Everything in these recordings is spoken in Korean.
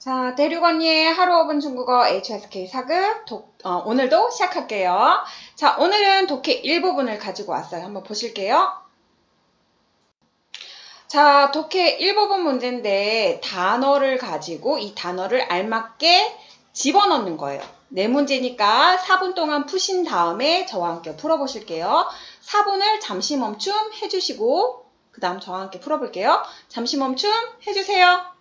자, 대륙 언니의 하루 5분 중국어 HSK 4급 독, 어, 오늘도 시작할게요. 자, 오늘은 독해 일부분을 가지고 왔어요. 한번 보실게요. 자, 독해 일부분 문제인데 단어를 가지고 이 단어를 알맞게 집어넣는 거예요. 네 문제니까 4분 동안 푸신 다음에 저와 함께 풀어보실게요. 4분을 잠시 멈춤 해주시고 그 다음 저와 함께 풀어볼게요. 잠시 멈춤 해주세요.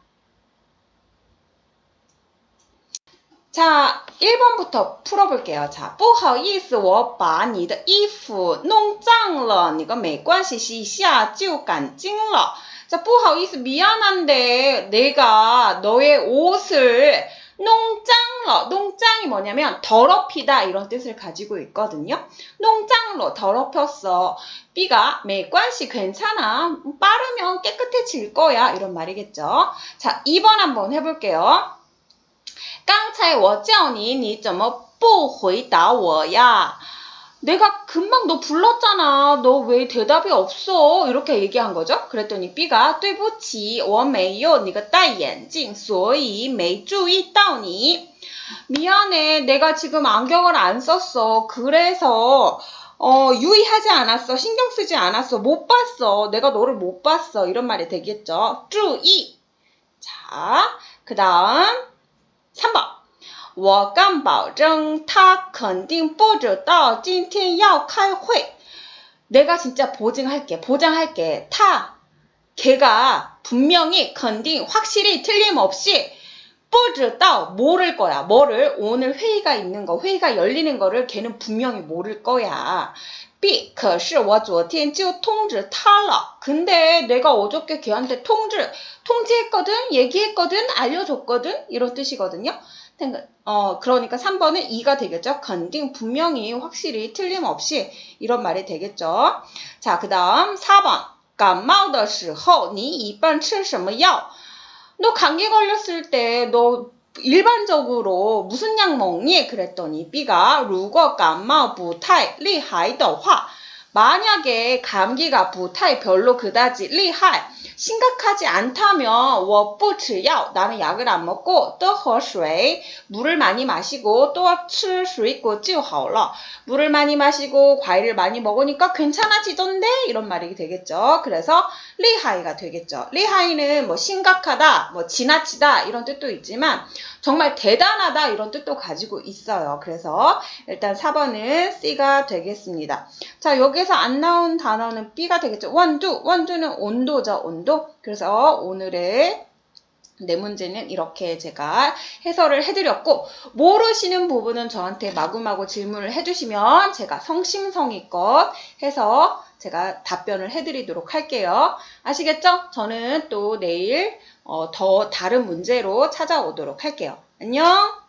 자, 1번부터 풀어볼게요. 자, 不好意思,我把你的衣服弄脏了.你个没关系,洗一下就干净了. 자, 不好意思, 미안한데 내가 너의 옷을 농장러, 농장이 뭐냐면 더럽히다 이런 뜻을 가지고 있거든요. 농장러, 더럽혔어. B가 没关系, 괜찮아. 빠르면 깨끗해질 거야. 이런 말이겠죠. 자, 2번 한번 해볼게요. 刚才我叫你,你怎么不回答我呀? 내가 금방 너 불렀잖아. 너 왜 대답이 없어? 이렇게 얘기한 거죠. 그랬더니 B가 对不起,我没有那个戴眼镜,所以没注意到你. 미안해. 내가 지금 안경을 안 썼어. 그래서 어, 유의하지 않았어. 신경 쓰지 않았어. 못 봤어. 내가 너를 못 봤어. 이런 말이 되겠죠. 注意. 자, 그 다음 3번. 我敢保证他肯定不知道今天要开会. 내가 진짜 보증할게. 보장할게. 타. 걔가 분명히肯定 확실히 틀림없이 不知道 모를 거야. 뭐를 오늘 회의가 있는 거, 회의가 열리는 거를 걔는 분명히 모를 거야. B. 可是我昨天就通知他了. 근데 내가 어저께 걔한테 통지, 통지했거든, 얘기했거든, 알려줬거든 이런 뜻이거든요. 어, 그러니까 3번은 2가 되겠죠.肯定 분명히 확실히 틀림없이 이런 말이 되겠죠. 자, 그 다음 4번. 感冒的时候你一般吃什么药? 너 감기 걸렸을 때 너 일반적으로 무슨 약 먹니? 그랬더니 B가 如果感冒不太厉害的话 만약에 감기가 부타이 별로 그다지 리하이 심각하지 않다면 我不吃药 나는 약을 안 먹고 多喝水 물을 많이 마시고 多吃水果就好了 물을 많이 마시고 과일을 많이 먹으니까 괜찮아지던데 이런 말이 되겠죠. 그래서 리하이가 되겠죠. 리하이는 뭐 심각하다, 뭐 지나치다 이런 뜻도 있지만 정말 대단하다 이런 뜻도 가지고 있어요. 그래서 일단 4번은 C가 되겠습니다. 자, 여기서 안 나온 단어는 B가 되겠죠. 원두, 원두는 온도죠, 온도. 그래서 오늘의 네 문제는 이렇게 제가 해설을 해드렸고 모르시는 부분은 저한테 마구마구 질문을 해주시면 제가 성심성의껏 해서 제가 답변을 해드리도록 할게요. 아시겠죠? 저는 또 내일 어, 더 다른 문제로 찾아오도록 할게요. 안녕!